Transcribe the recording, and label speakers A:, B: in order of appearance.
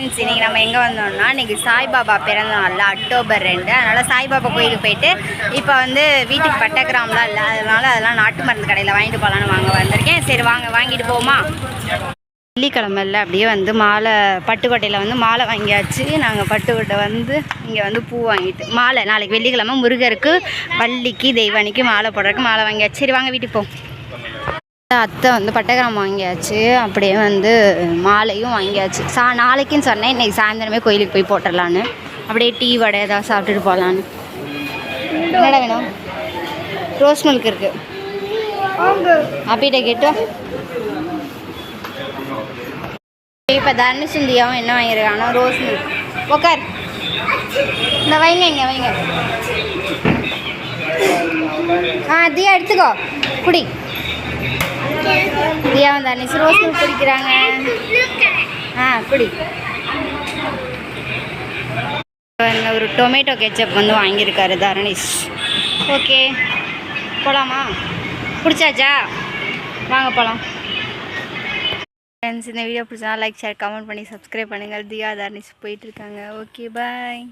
A: Friends இன்றைக்கி நம்ம எங்கே வந்தோம்னா இன்றைக்கி சாய்பாபா பிறந்த நாளில் அக்டோபர் ரெண்டு. அதனால் சாய்பாபா கோயிலுக்கு போயிட்டு இப்போ வந்து வீட்டுக்கு பட்டகிராம்லாம் இல்லை. அதனால் அதெல்லாம் நாட்டு மருந்து கடையில் வாங்கிட்டு போகலான்னு வாங்க வந்திருக்கேன். சரி வாங்க வாங்கிட்டு போமா வெள்ளிக்கிழமையில் அப்படியே வந்து மாலை பட்டுக்கோட்டையில் வந்து மாலை வாங்கியாச்சு. நாங்கள் பட்டுக்கோட்டை வந்து இங்கே வந்து பூ வாங்கிட்டு மாலை நாளைக்கு வெள்ளிக்கிழமை முருகருக்கு வள்ளிக்கு தெய்வானிக்கு மாலை போடுறதுக்கு மாலை வாங்கியாச்சு. சரி வாங்க வீட்டுக்கு போ. அத்தை வந்து பட்டகிராம் வாங்கியாச்சு. அப்படியே வந்து மாலையும் வாங்கியாச்சு. சா நாளைக்குன்னு சொன்னேன் இன்னைக்கு சாயந்தரமே கோயிலுக்கு போய் போட்டுடலான்னு. அப்படியே டீ வடை ஏதாவது சாப்பிட்டுட்டு போகலான்னு. என்னடா வேணும்? ரோஸ் மில்க் இருக்குது அப்பிட்ட கேட்டோம் இப்போ தனுஷிந்தியாவும் என்ன வாங்கியிருக்கானோ? Rose milk. உக்கார். இந்த வைங்க இங்கே வைங்க. ஆ தியா எடுத்துக்கோ. குடி. தியா வந்து அன்னைக்கு ரோஸ் மில்க் குடிக்கிறாங்க. ஆ குடி. ஒரு டொமேட்டோ கெச்சப் வந்து வாங்கியிருக்காரு தரணிஷ். ஓகே போகலாமா பிடிச்சாச்சா? வாங்க போகலாம் ஃப்ரெண்ட்ஸ் இந்த வீடியோ பிடிச்சா லைக் ஷேர் கமெண்ட் பண்ணி சப்ஸ்கிரைப் பண்ணுங்கள். தியா தரணிஷ் போயிட்டுருக்காங்க ஓகே பாய்